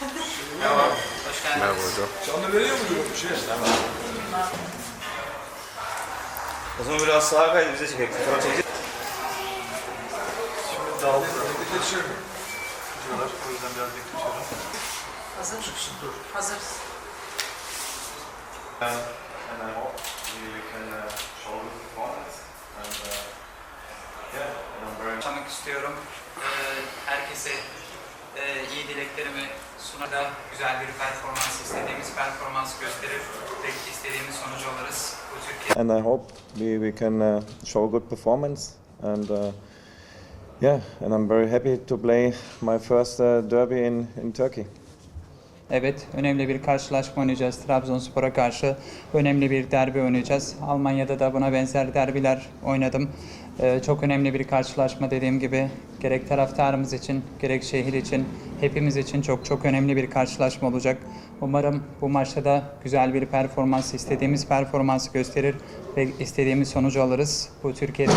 Merhaba, hoş geldiniz. Merhaba hocam. Canlı veriyor mu yok bir şey? O zaman biraz sağa kay bize çekelim. Fotoğraf çekeceğiz. Şimdi dağıldı. Hadi geçiyor mu? Diyorlar. O yüzden biraz bekletiyorum. Hazır. Hazır. Uh, and I hope we can uh, show the performance. And uh, yeah, and I'm very Tanık istiyorum. Ee, herkese e, iyi dileklerimi sunar da güzel bir performans, istediğimiz performans gösterir ve istediğimiz sonucu alırız. Bu Türkiye and I hope we, we can uh, show good performance. And uh, yeah, and I'm very happy to play my first uh, derby in, in Turkey. Evet, önemli bir karşılaşma oynayacağız. Trabzonspor'a karşı önemli bir derbi oynayacağız. Almanya'da da buna benzer derbiler oynadım. Ee, çok önemli bir karşılaşma dediğim gibi. Gerek taraftarımız için, gerek şehir için, hepimiz için çok çok önemli bir karşılaşma olacak. Umarım bu maçta da güzel bir performans, istediğimiz performansı gösterir ve istediğimiz sonucu alırız. Bu Türkiye'de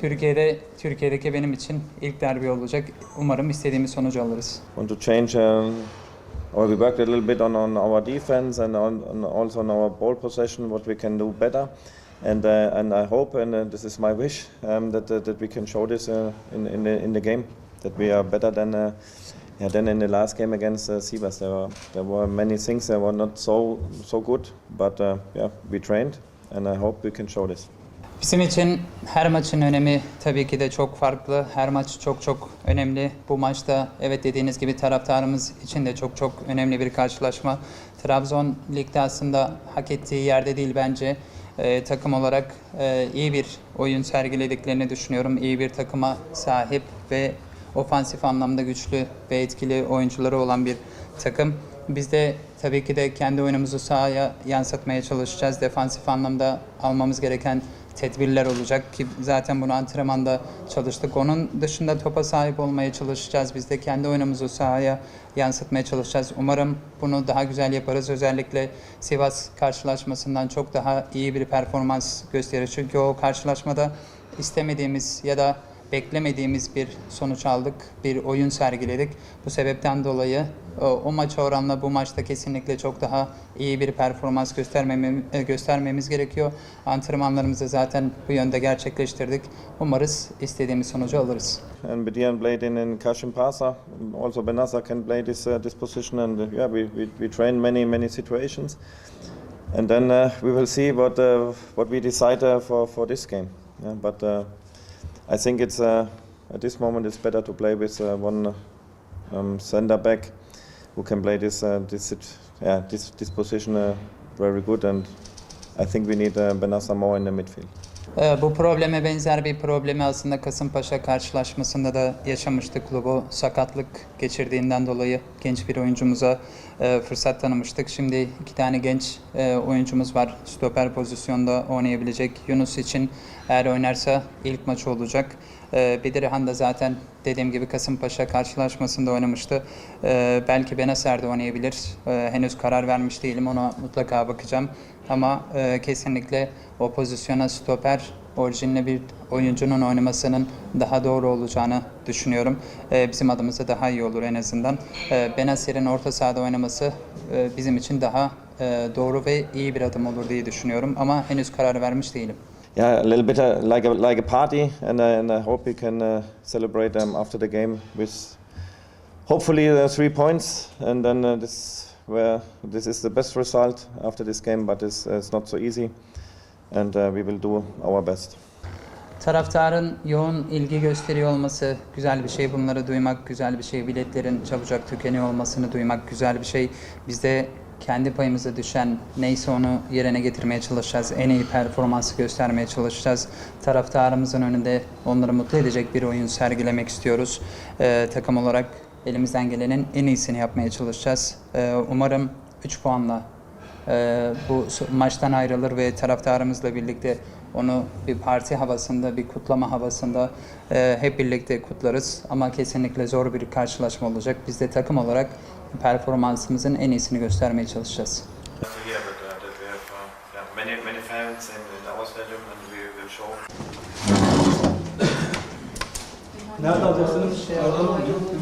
Türkiye'de Türkiye'deki benim için ilk derbi olacak. Umarım istediğimiz sonucu alırız. Want to change. Um, or we worked a little bit on, on our defense and on, on also on our ball possession, what we can do better. And uh, and I hope, and uh, this is my wish, um, that uh, that we can show this uh, in in the in the game, that we are better than. Uh, yeah, than in the last game against uh, Sivas, there were there were many things that were not so so good, but uh, yeah, we trained, and I hope we can show this. Bizim için her maçın önemi tabii ki de çok farklı. Her maç çok çok önemli. Bu maçta evet dediğiniz gibi taraftarımız için de çok çok önemli bir karşılaşma. Trabzon ligde aslında hak ettiği yerde değil bence. Ee, takım olarak e, iyi bir oyun sergilediklerini düşünüyorum. İyi bir takıma sahip ve ofansif anlamda güçlü ve etkili oyuncuları olan bir takım. Biz de tabii ki de kendi oyunumuzu sahaya yansıtmaya çalışacağız. Defansif anlamda almamız gereken tedbirler olacak ki zaten bunu antrenmanda çalıştık. Onun dışında topa sahip olmaya çalışacağız. Biz de kendi oyunumuzu sahaya yansıtmaya çalışacağız. Umarım bunu daha güzel yaparız. Özellikle Sivas karşılaşmasından çok daha iyi bir performans gösterir. Çünkü o karşılaşmada istemediğimiz ya da beklemediğimiz bir sonuç aldık, bir oyun sergiledik. Bu sebepten dolayı o, o maça oranla bu maçta kesinlikle çok daha iyi bir performans göstermemi, e, göstermemiz gerekiyor. Antrenmanlarımızı zaten bu yönde gerçekleştirdik. Umarız istediğimiz sonucu alırız. And Bedian played in, in Kashim Pasa. Also Benassa can play this uh, this position, and uh, yeah, we, we we train many many situations, and then uh, we will see what uh, what we decide uh, for for this game. Yeah, but uh, I think it's uh, at this moment it's better to play with uh, one um, centre back who can play this uh, this yeah this this position uh, very good, and I think we need uh, Benassa more in the midfield. Ee, Bu probleme benzer bir problemi aslında Kasımpaşa karşılaşmasında da yaşamıştık. Klubu sakatlık geçirdiğinden dolayı genç bir oyuncumuza e, fırsat tanımıştık. Şimdi iki tane genç e, oyuncumuz var. Stoper pozisyonda oynayabilecek. Yunus için eğer oynarsa ilk maçı olacak. E, Bedirhan da zaten dediğim gibi Kasımpaşa karşılaşmasında oynamıştı. Belki Benacer de oynayabilir. Henüz karar vermiş değilim. Ona mutlaka bakacağım. Ama e, kesinlikle o pozisyona stoper orijinli bir oyuncunun oynamasının daha doğru olacağını düşünüyorum. E, bizim adımıza daha iyi olur en azından. E, Benacer'in orta sahada oynaması e, bizim için daha e, doğru ve iyi bir adım olur diye düşünüyorum. Ama henüz karar vermiş değilim. Yeah, a little bit uh, like a like a party, and, uh, and I hope we can uh, celebrate um, after the game with hopefully uh, three points, and then uh, this where this is the best result after this game, but it's, uh, it's not so easy, and uh, we will do our best. Taraftarın yoğun ilgi gösteriyor olması güzel bir şey. Bunları duymak güzel bir şey. Biletlerin çabucak tükeniyor olmasını duymak güzel bir şey. Biz de kendi payımıza düşen neyse onu yerine getirmeye çalışacağız. En iyi performansı göstermeye çalışacağız. Taraftarımızın önünde onları mutlu edecek bir oyun sergilemek istiyoruz. Ee, takım olarak elimizden gelenin en iyisini yapmaya çalışacağız. Ee, umarım 3 puanla ee, bu maçtan ayrılır ve taraftarımızla birlikte onu bir parti havasında, bir kutlama havasında e, hep birlikte kutlarız. Ama kesinlikle zor bir karşılaşma olacak. Biz de takım olarak performansımızın en iyisini göstermeye çalışacağız. Nerede alacaksınız? Diyor.